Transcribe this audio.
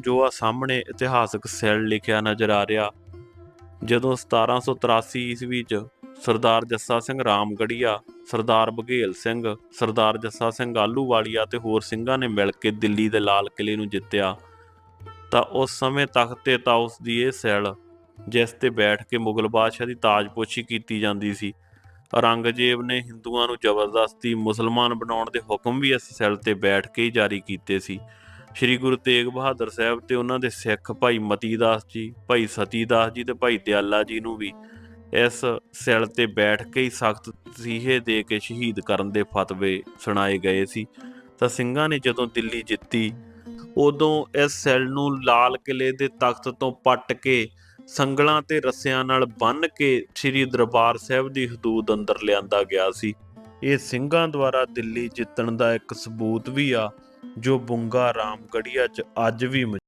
ਜੋ ਆ ਸਾਹਮਣੇ ਇਤਿਹਾਸਕ ਸੈੱਲ ਲਿਖਿਆ ਨਜ਼ਰ ਆ ਰਿਹਾ। ਜਦੋਂ 1783 ਈਸਵੀ ਚ ਸਰਦਾਰ ਜੱਸਾ ਸਿੰਘ ਰਾਮਗੜੀਆ, ਸਰਦਾਰ ਬਘੇਲ ਸਿੰਘ, ਸਰਦਾਰ ਜੱਸਾ ਸਿੰਘ ਆਲੂਵਾਲੀਆ ਤੇ ਹੋਰ ਸਿੰਘਾਂ ਨੇ ਮਿਲ ਕੇ ਦਿੱਲੀ ਦੇ ਲਾਲ ਕਿਲੇ ਨੂੰ ਜਿੱਤਿਆ, ਤਾਂ ਉਸ ਸਮੇਂ ਤਖਤ ਤੇ ਤਾਉਸ ਦੀ ਇਹ ਸੈਲ, ਜਿਸ ਤੇ ਬੈਠ ਕੇ ਮੁਗਲ ਬਾਦਸ਼ਾਹ ਦੀ ਤਾਜਪੋਸ਼ੀ ਕੀਤੀ ਜਾਂਦੀ ਸੀ। ਔਰੰਗਜ਼ੇਬ ਨੇ ਹਿੰਦੂਆਂ ਨੂੰ ਜ਼ਬਰਦਸਤੀ ਮੁਸਲਮਾਨ ਬਣਾਉਣ ਦੇ ਹੁਕਮ ਵੀ ਇਸ ਸੈਲ ਤੇ ਬੈਠ ਕੇ ਹੀ ਜਾਰੀ ਕੀਤੇ ਸੀ। ਸ੍ਰੀ ਗੁਰੂ ਤੇਗ ਬਹਾਦਰ ਸਾਹਿਬ ਤੇ ਉਹਨਾਂ ਦੇ ਸਿੱਖ ਭਾਈ ਮਤੀ ਦਾਸ ਜੀ, ਭਾਈ ਸਤੀ ਦਾਸ ਜੀ ਤੇ ਭਾਈ ਦਿਆਲਾ ਜੀ ਨੂੰ ਵੀ ਇਸ ਸੈਲ ਤੇ ਬੈਠ ਕੇ ਹੀ ਸਖਤ ਤਸੀਹੇ ਦੇ ਕੇ ਸ਼ਹੀਦ ਕਰਨ ਦੇ ਫਤਵੇ ਸੁਣਾਏ ਗਏ ਸੀ। ਤਾਂ ਸਿੰਘਾਂ ਨੇ ਜਦੋਂ ਦਿੱਲੀ ਜਿੱਤੀ, ਉਦੋਂ ਇਸ ਸੈਲ ਨੂੰ ਲਾਲ ਕਿਲੇ ਦੇ ਤਖਤ ਤੋਂ ਪੱਟ ਕੇ ਸੰਗਲਾਂ ਤੇ ਰੱਸਿਆਂ ਨਾਲ ਬੰਨ੍ਹ ਕੇ ਸ੍ਰੀ ਦਰਬਾਰ ਸਾਹਿਬ ਦੀ ਹਦੂਦ ਅੰਦਰ ਲਿਆਂਦਾ ਗਿਆ ਸੀ। ਇਹ ਸਿੰਘਾਂ ਦੁਆਰਾ ਦਿੱਲੀ ਜਿੱਤਣ ਦਾ ਇੱਕ ਸਬੂਤ ਵੀ ਆ। ਜੋ ਬੁੰਗਾ ਰਾਮਗੜੀਆ 'ਚ ਅੱਜ ਵੀ